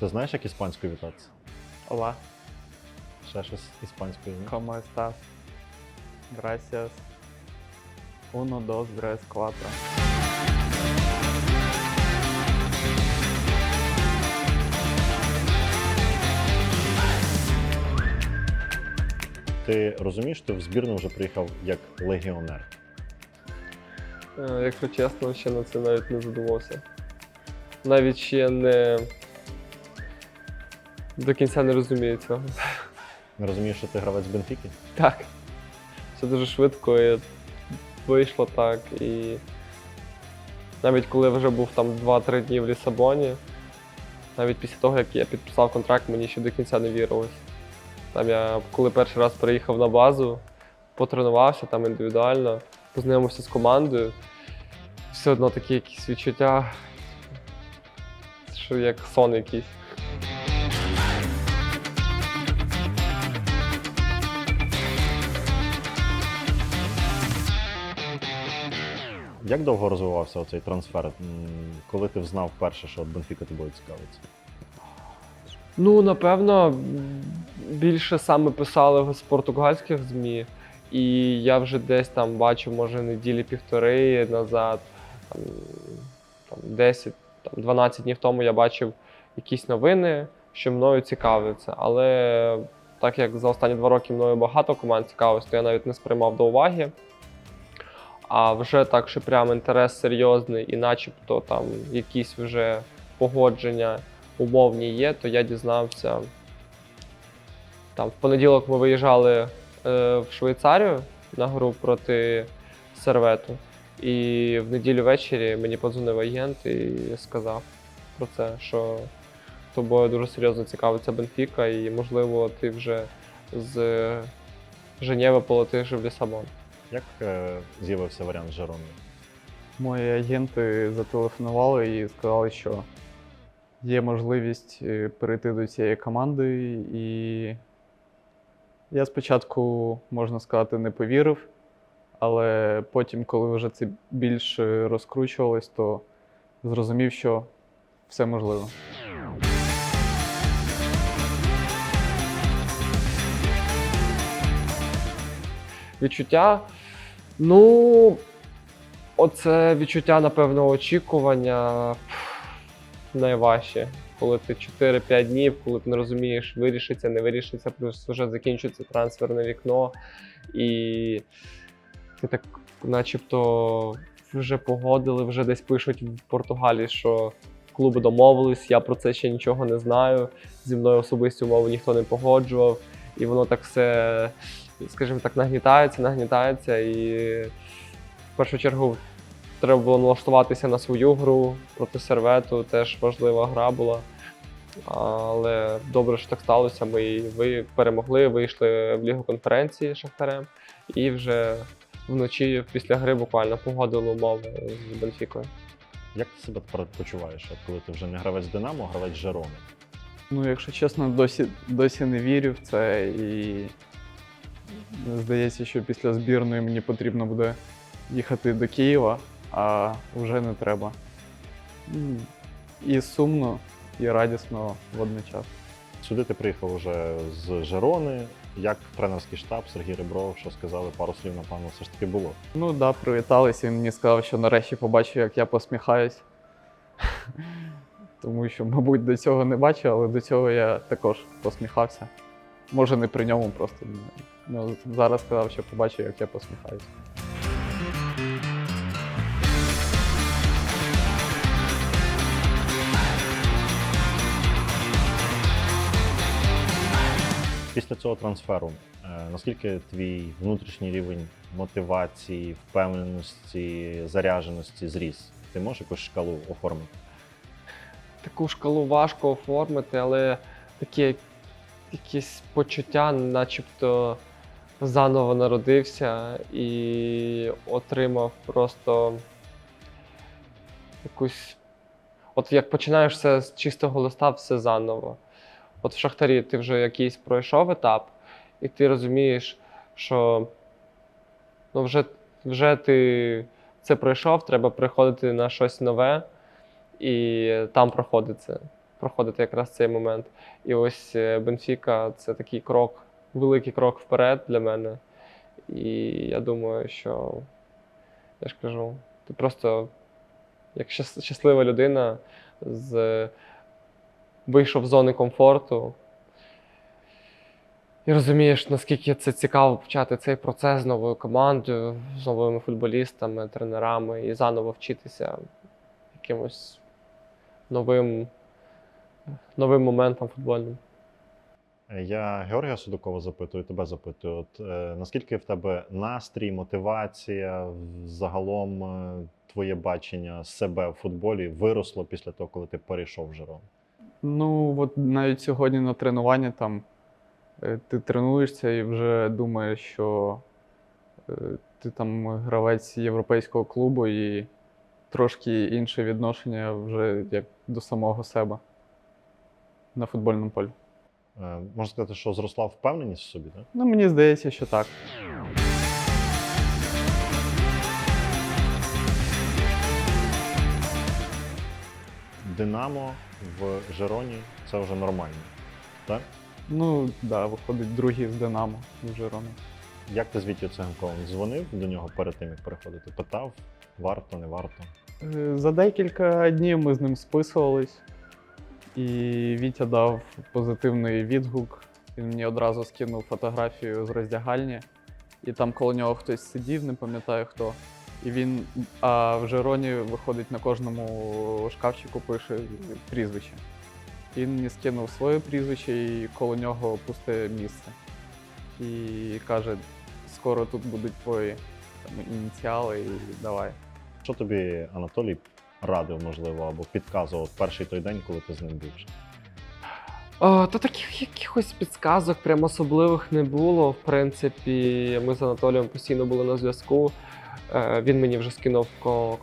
Ти знаєш, як іспанською вітатися? Olá, Ще щось іспанською. ні? como estás? Gracias. Uno, dos, tres, cuatro. Ти розумієш, ти в збірну вже приїхав як легіонер. Е, Якщо чесно, ще на це навіть не задумався. Навіть ще не до кінця не розумію цього. Не розумієш, що ти гравець Бенфіки? Так. Все дуже швидко і вийшло так. І навіть коли я вже був там 2-3 дні в Лісабоні, навіть після того, як я підписав контракт, мені ще до кінця не вірилось. Там я, коли перший раз приїхав на базу, потренувався там індивідуально, познайомився з командою, все одно такі якісь відчуття, що як сон якийсь. Як довго розвивався оцей трансфер? Коли ти взнав перше, що Бенфіка тобою цікавиться? Ну, напевно, більше саме писали з португальських ЗМІ, і я вже десь там бачив, може, неділі півтори назад, там 10, там 12 днів тому я бачив якісь новини, що мною цікавляться. Але так як за останні два роки мною багато команд цікавилось, то я навіть не сприймав до уваги. А вже так, що прям інтерес серйозний, і начебто там якісь вже погодження умовні є, то я дізнався. Там в понеділок ми виїжджали е, в Швейцарію на гру проти Сервету. І в неділю ввечері мені подзвонив агент і сказав про це, що тобою дуже серйозно цікавиться Бенфіка, і, можливо, ти вже з Женєви полетиш в Лісабон. Як е, з'явився варіант з? Мої агенти зателефонували і сказали, що є можливість е, перейти до цієї команди. І я спочатку, можна сказати, не повірив, але потім, коли вже це більше розкручувалось, то зрозумів, що все можливо. Відчуття. Ну, оце відчуття, напевно, очікування найважче. Коли ти 4-5 днів, коли ти не розумієш, вирішиться, не вирішиться, плюс вже закінчується трансферне вікно, і ти так, начебто, вже погодили, вже десь пишуть в Португалії, що клуби домовились, я про це ще нічого не знаю. Зі мною особисті умови ніхто не погоджував, і воно так все скажімо так, нагнітається, нагнітається, і в першу чергу треба було налаштуватися на свою гру проти сервету, теж важлива гра була. Але добре, що так сталося. Ми ви перемогли, вийшли в Лігу конференції з Шахтарем, і вже вночі після гри буквально погодили умови з Бенфікою. Як ти себе тепер почуваєш, коли ти вже не гравець Динамо, а гравець Жерони? Ну, якщо чесно, досі, досі не вірю в це і здається, що після збірної мені потрібно буде їхати до Києва, а вже не треба. І сумно, і радісно водночас. Сюди ти приїхав уже з Жерони. Як тренерський штаб Сергій Ребров, що сказали, пару слів, напевно, все ж таки було. Ну так, да, привітались, він мені сказав, що нарешті побачив, як я посміхаюсь. Тому що, мабуть, до цього не бачив, але до цього я також посміхався. Може, не при ньому, просто ну, зараз сказав, що побачив, як я посміхаюсь. Після цього трансферу, е, наскільки твій внутрішній рівень мотивації, впевненості, зарядженості зріс? Ти можеш якусь шкалу оформити? таку шкалу важко оформити, але таке якесь почуття, начебто заново народився і отримав просто якусь. От як починаєш все з чистого листа, все заново. От в Шахтарі ти вже якийсь пройшов етап, і ти розумієш, що ну, вже, вже ти це пройшов, треба приходити на щось нове і там проходить це. проходити якраз цей момент. І ось е, Бенфіка це такий крок, великий крок вперед для мене. І я думаю, що я ж кажу, ти просто як щаслива людина з вийшов з зони комфорту. І розумієш, наскільки це цікаво почати цей процес з новою командою, з новими футболістами, тренерами і заново вчитися якимось новим, новим моментом футбольним. Я Георгія Судакова запитую, тебе запитую. От, е, наскільки в тебе настрій, мотивація, загалом е, твоє бачення себе в футболі виросло після того, коли ти перейшов в Жирон? Ну, от навіть сьогодні на тренуванні там е, ти тренуєшся і вже думаєш, що е, ти там гравець європейського клубу і трошки інше відношення вже як до самого себе на футбольному полі. Е, Можна сказати, що зросла впевненість в собі, так? Ну, мені здається, що так. Динамо в Жироні це вже нормально. Так? Ну, так, да, виходить другий з Динамо в Жироні. Як ти з Вітєю Циганковим дзвонив до нього перед тим, як переходити? Питав, варто, не варто. Е, За декілька днів ми з ним списувались, і Вітя дав позитивний відгук. Він мені одразу скинув фотографію з роздягальні, і там коло нього хтось сидів, не пам'ятаю хто. І він, а в Жероні виходить на кожному шкафчику пише прізвище. Він мені скинув своє прізвище і коло нього пусте місце. І каже: скоро тут будуть твої там, ініціали, і давай. Що тобі Анатолій радив, можливо, або підказував перший той день, коли ти з ним був? То таких якихось підсказок прям особливих не було. В принципі, ми з Анатолієм постійно були на зв'язку. Е, Він мені вже скинув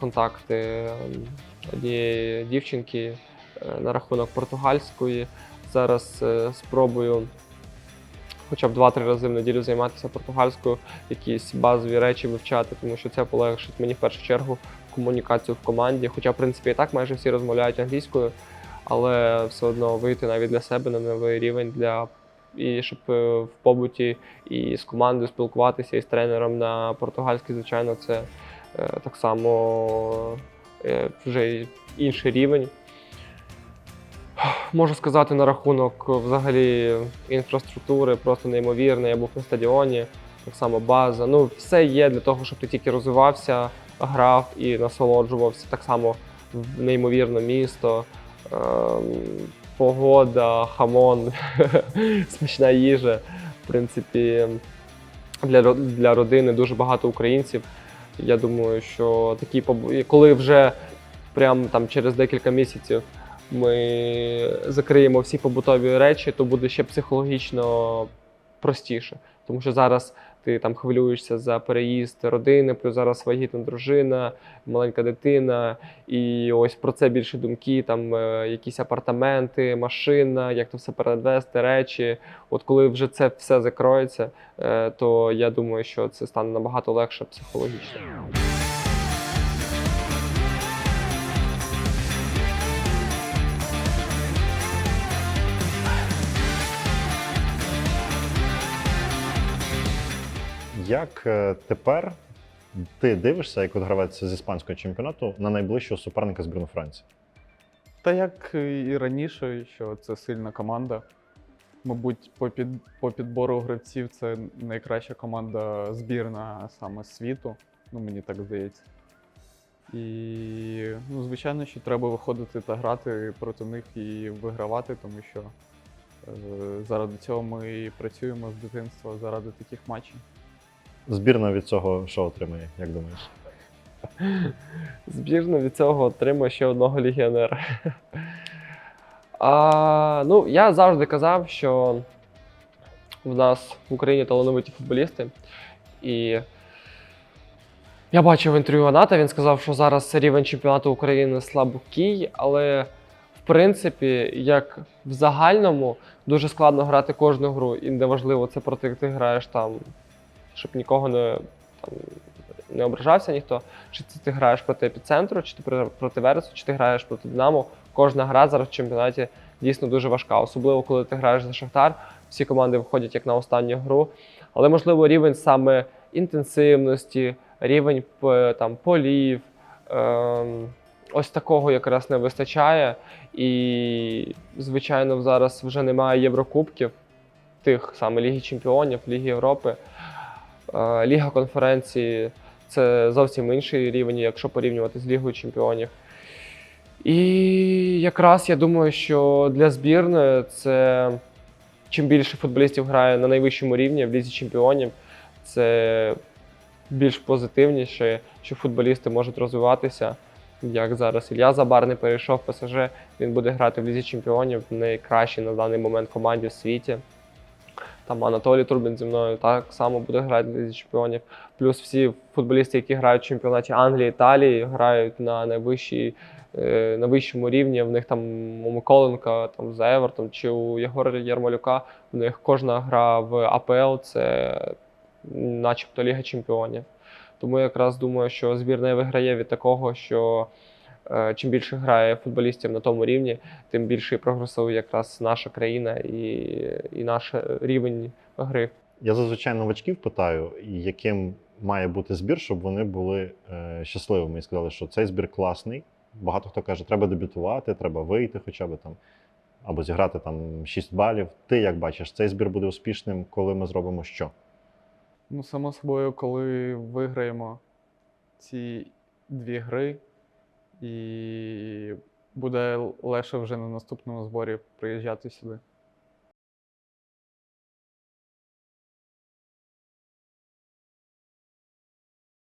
контакти ем, однієї дівчинки е, на рахунок португальської. Зараз е, спробую хоча б 2-3 рази в неділю займатися португальською, якісь базові речі вивчати, тому що це полегшить мені в першу чергу комунікацію в команді. Хоча, в принципі, і так майже всі розмовляють англійською але все одно вийти навіть для себе на новий рівень для і щоб е, в побуті і з командою спілкуватися і з тренером на португальській, звичайно, це е, так само е, вже інший рівень. Можу сказати на рахунок взагалі інфраструктури, просто неймовірно. Я був на стадіоні, так само база. Ну, все є для того, щоб ти тільки розвивався, грав і насолоджувався. Так само в- неймовірне місто. Ем, погода, хамон, смачна їжа. В принципі, для, для родини дуже багато українців. Я думаю, що такі коли вже прямо там через декілька місяців ми закриємо всі побутові речі, то буде ще психологічно простіше. Тому що зараз ти там хвилюєшся за переїзд родини, плюс зараз вагітна дружина, маленька дитина, і ось про це більше думки, там е, якісь апартаменти, машина, як то все перевезти, речі. От коли вже це все закроється, е, то я думаю, що це стане набагато легше психологічно. Як е, тепер ти дивишся, як от гравець з іспанського чемпіонату на найближчого суперника збірну Франції? Та як і раніше, що це сильна команда. Мабуть, по, під, по підбору гравців це найкраща команда збірна саме світу. Ну, мені так здається. І, ну, звичайно, що треба виходити та грати проти них і вигравати, тому що е, заради цього ми і працюємо з дитинства, заради таких матчів. Збірна від цього що отримає, як думаєш? Збірна від цього отримує ще одного легіонера. А, ну, я завжди казав, що в нас в Україні талановиті футболісти. І я бачив інтерв'ю Аната, він сказав, що зараз рівень чемпіонату України слабкий, але в принципі, як в загальному, дуже складно грати кожну гру. І неважливо, це проти ти граєш там, щоб нікого не, там, не ображався ніхто. Чи це ти граєш проти епіцентру, чи ти проти Вересу, чи ти граєш проти Динамо. Кожна гра зараз в чемпіонаті дійсно дуже важка. Особливо коли ти граєш за Шахтар, всі команди виходять як на останню гру. Але можливо рівень саме інтенсивності, рівень там полів. Ем, ось такого якраз не вистачає. І, звичайно, зараз вже немає Єврокубків, тих саме Ліги Чемпіонів, Ліги Європи. Ліга конференції це зовсім інший рівень, якщо порівнювати з Лігою Чемпіонів. І якраз я думаю, що для збірної це чим більше футболістів грає на найвищому рівні в лізі чемпіонів, це більш позитивніше, що футболісти можуть розвиватися. Як зараз Ілля Забарний перейшов в ПСЖ, він буде грати в лізі чемпіонів в найкращій на даний момент команді в світі. Там Анатолій Турбін зі мною так само буде грати в лізі чемпіонів. Плюс всі футболісти, які грають в чемпіонаті Англії, Італії, грають на найвищій, е, на вищому рівні. В них там у Миколенка там за Евертом чи у Єгора Ярмолюка. В них кожна гра в АПЛ це начебто Ліга Чемпіонів. Тому я якраз думаю, що збірна виграє від такого, що чим більше грає футболістів на тому рівні, тим більше і прогресує якраз наша країна і, і наш рівень гри. Я зазвичай новачків питаю, яким має бути збір, щоб вони були е, щасливими і сказали, що цей збір класний. Багато хто каже, треба дебютувати, треба вийти хоча б там, або зіграти там 6 балів. Ти як бачиш, цей збір буде успішним, коли ми зробимо що? Ну, само собою, коли виграємо ці дві гри, і буде легше вже на наступному зборі приїжджати сюди.